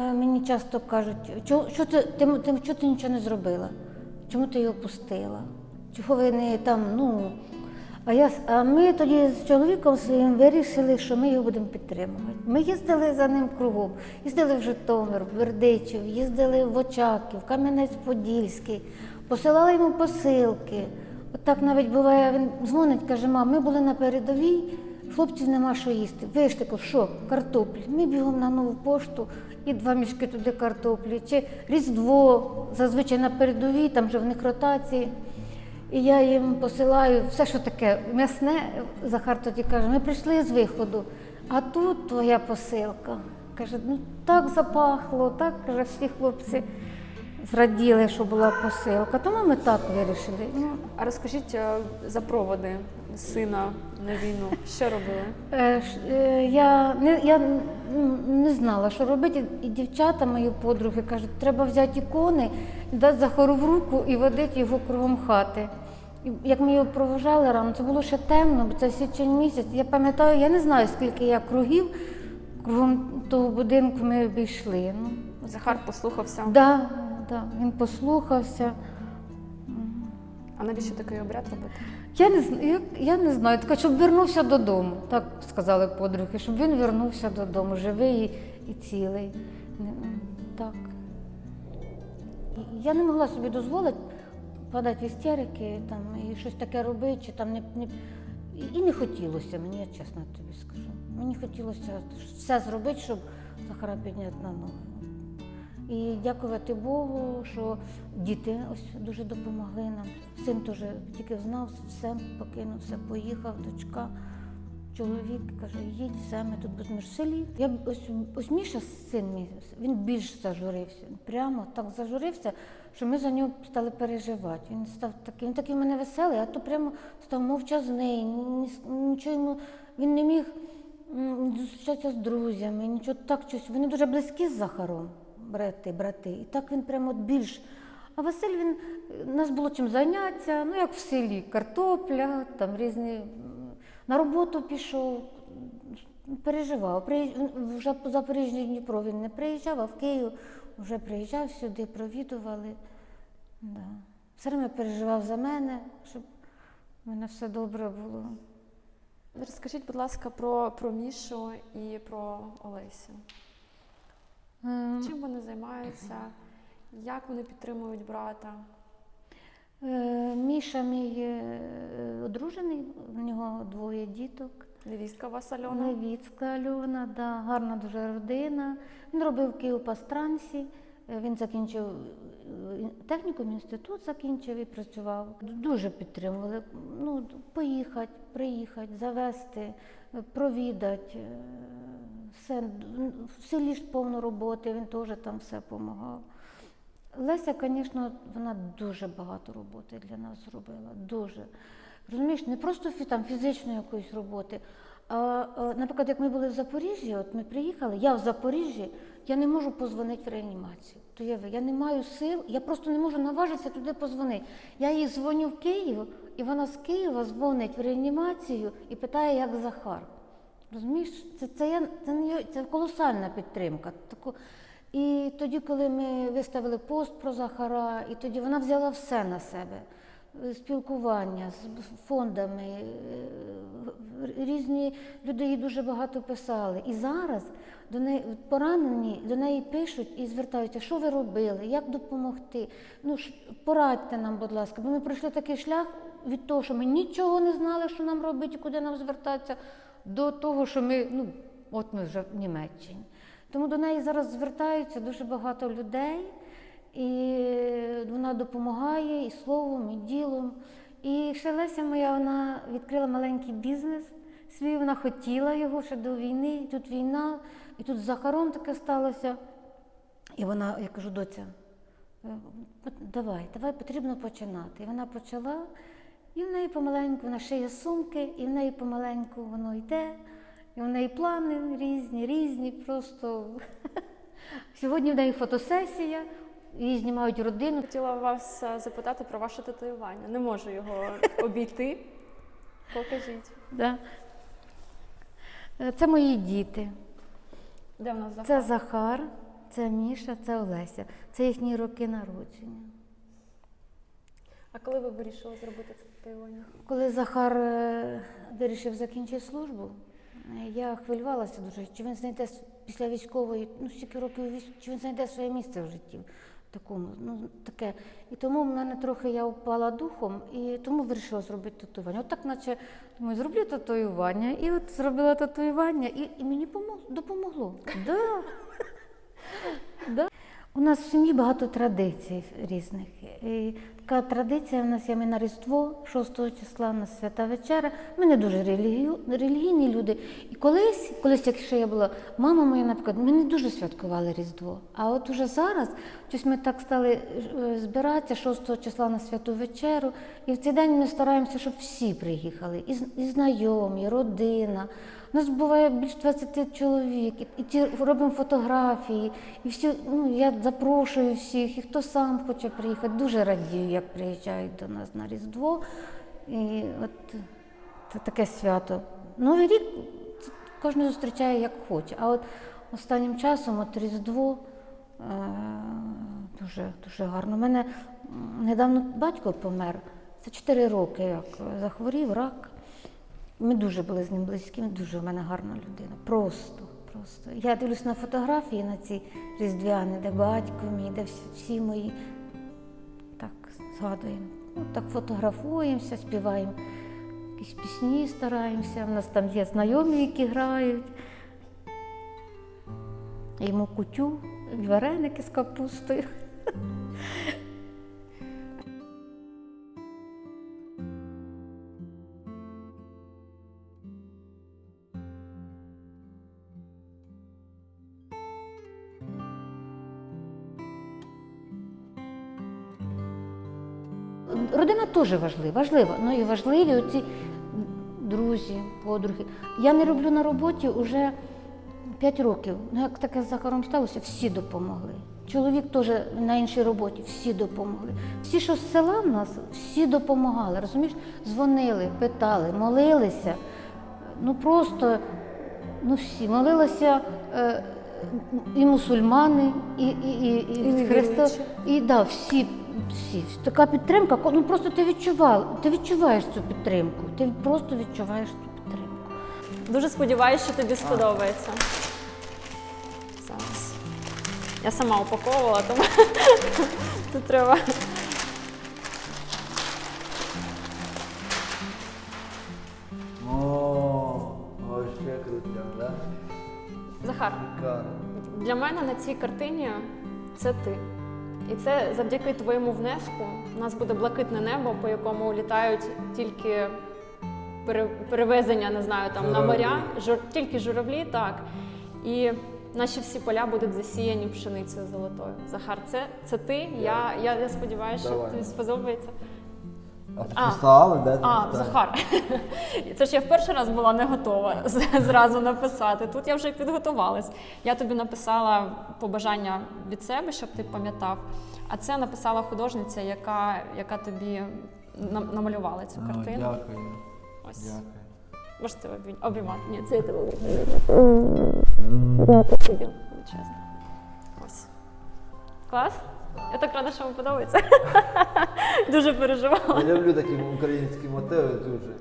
Е, Мені часто кажуть, «Чо- що ти, ти, ти, чого ти нічого не зробила? Чому ти його пустила? Чого ви не там, ну. А, я, а ми тоді з чоловіком своїм вирішили, що ми його будемо підтримувати. Ми їздили за ним кругом, їздили в Житомир, в Бердичів, їздили в Очаків, Кам'янець-Подільський, посилали йому посилки. От так навіть буває, він дзвонить, каже, мам, ми були на передовій, хлопців нема що їсти. Виштику, що? Картоплі. Ми бігом на нову пошту і два мішки туди картоплі. Чи Різдво, зазвичай на передовій, там вже в них ротації. І я їм посилаю все, що таке м'ясне. Захар тоді каже, ми прийшли з виходу, а тут твоя посилка. Каже, ну так запахло, так каже, всі хлопці зраділи, що була посилка. Тому ми так вирішили. Ну, А розкажіть е, за проводи сина на війну. Що робили? Е, ш- е, Я не, я м, не знала, що робити. І дівчата, мої подруги, кажуть, треба взяти ікони, дати Захару в руку і водити його кругом хати. І як ми його провожали рано, це було ще темно, бо це січень місяць. Я пам'ятаю, я не знаю, скільки я кругів кругом того будинку ми обійшли. Ну, Захар послухався. да, да, він послухався. А навіщо такий обряд робити? Я не знаю, я, я не знаю, така, щоб вернувся додому, так сказали подруги, щоб він вернувся додому, живий і, і цілий. Так. Я не могла собі дозволити падати в істерики там, і щось таке робити, чи там не, не... і- і не хотілося мені, я чесно тобі скажу. Мені хотілося все зробити, щоб Захара підняти на ноги. І дякувати Богу, що діти ось дуже допомогли нам. Син теж тільки знав, все покинув, все поїхав, дочка. Чоловік каже, їдь, все, ми тут будемо в селі. Я ось, ось Міша, син мій, він більш зажурився. Прямо так зажурився, що ми за нього стали переживати. Він став такий, він такий в мене веселий, а то прямо став мовчазний, нічого йому він не міг зустрічатися з друзями, нічого так щось. Вони дуже близькі з Захаром, брати, брати. І так він прямо от більш. А Василь він нас було чим зайнятися, ну як в селі, картопля, там різні. На роботу пішов, переживав. Вже по Запоріжжю і Дніпро він не приїжджав, а в Київ вже приїжджав сюди, провідували. Да. Все время переживав за мене, щоб в мене все добре було. Розкажіть, будь ласка, про, про Мішу і про Олесю. Е, Чим вони займаються? Як вони підтримують брата? Е, Міша мій е, одружений, в нього двоє діток. Невістка у вас Альона? Левіцька Альона, да, гарна дуже родина. Він робив в Київпастрансі, е, він закінчив технікум, інститут закінчив і працював. Дуже підтримували. Ну, поїхати, приїхати, завести, провідати. е, Все. В селі ж повно роботи, він теж там все допомагав. Леся, звісно, вона дуже багато роботи для нас зробила. Дуже. Розумієш, не просто там, фізичної якоїсь роботи. А, а, наприклад, як ми були в Запоріжжі, от ми приїхали, я в Запоріжжі, я не можу позвонити в реанімацію. То я, я не маю сил, я просто не можу наважитися туди позвонити. Я їй дзвоню в Київ, і вона з Києва дзвонить в реанімацію і питає, як Захар. Розумієш, це, це, я, це, це колосальна підтримка. Таку, і тоді, коли ми виставили пост про Захара, і тоді вона взяла все на себе. Спілкування з фондами, е, різні люди їй дуже багато писали. І зараз до неї поранені до неї пишуть і звертаються, що ви робили, як допомогти. Ну порадьте нам, будь ласка, бо ми пройшли такий шлях від того, що ми нічого не знали, що нам робити, куди нам звертатися, до того, що ми, ну, от ми вже в Німеччині. Тому до неї зараз звертаються дуже багато людей, і вона допомагає і словом, і ділом. І ще Леся моя вона відкрила маленький бізнес свій, вона хотіла його ще до війни. Тут війна, і тут з Захаром таке сталося. І вона, я кажу, доця, е, давай, давай потрібно починати. І вона почала, і в неї помаленьку вона шиє сумки, і в неї помаленьку воно йде. І в неї плани різні, різні, просто. Сьогодні в неї фотосесія, її знімають родину. Хотіла вас е, запитати про ваше татуювання. Не можу його обійти. Покажіть. Да. Е, Це мої діти. Де в нас Захар? Це Захар, це Міша, це Олеся. Це їхні роки народження. А коли ви вирішили зробити це татуювання? Коли Захар е, вирішив закінчити службу, е, я хвилювалася дуже, чи він знайде с- після військової, ну стільки років військ, чи він знайде своє місце в житті. Такому, ну таке. І тому в мене трохи я впала духом, і тому вирішила зробити татуювання. От так, наче думаю, зроблю татуювання. І от зробила татуювання, і, і мені допомогло. Да. Да. У нас в сім'ї багато традицій різних. І така традиція в нас є ми на Різдво 6 числа, на свята вечеря. Ми не дуже релігію, релігійні люди. І колись, колись, якщо я була мама моя, наприклад, ми не дуже святкували Різдво. А от уже зараз щось ми так стали е, збиратися 6 числа на святу вечеру. І в цей день ми стараємося, щоб всі приїхали, і, знайомі, і родина. У нас буває більш 20 чоловік, і ті робимо фотографії, і всі, ну, я запрошую всіх, і хто сам хоче приїхати. Дуже радію, як приїжджають до нас на Різдво. І от це таке свято. Новий рік кожен зустрічає як хоче. А от останнім часом от Різдво е, дуже, дуже гарно. У мене недавно батько помер. Це 4 роки, як захворів рак. Ми дуже були з ним близькі, дуже в мене гарна людина. Просто, просто. Я дивлюсь на фотографії на ці різдвяні, де батько мій, де всі, мої так згадуємо. Ну, так фотографуємося, співаємо якісь пісні, стараємося. У нас там є знайомі, які грають. Йому кутю, вареники з капустою. Родина теж важлива, важлива. Ну і важливі оці друзі, подруги. Я не роблю на роботі вже 5 років. Ну, як таке з Захаром сталося, всі допомогли. Чоловік теж на іншій роботі, всі допомогли. Всі, що з села в нас, всі допомагали. Розумієш, дзвонили, питали, молилися. Ну просто ну всі молилися е, і мусульмани, і, і, і, і, І невіруючі. і да, всі, всі. Така підтримка, ну просто ти відчував, ти відчуваєш цю підтримку. Ти просто відчуваєш цю підтримку. Дуже сподіваюся, що тобі сподобається. Зараз. Я сама упаковувала, тому тут треба. Захар, для мене на цій картині це ти. І це завдяки твоєму внеску. У нас буде блакитне небо, по якому літають тільки пере- перевезення, не знаю, там на моря, жур, тільки журавлі, так. І наші всі поля будуть засіяні пшеницею золотою. Захар, це, це ти. Я, я, я сподіваюся, що тобі сподобається. А ти А. ти Захар. Це ж я в перший раз була не готова зразу написати. Тут я вже підготувалась. Я тобі написала побажання від себе, щоб ти пам'ятав. А це написала художниця, яка, яка тобі намалювала цю А, картину. Дякую. Ось. Дякую. Можете обій- обіймати. Ні, це я тебе обіймаю. Величезно. Клас? Я так рада, що вам подобається. Дуже переживала. Я люблю такі українські мотиви дуже.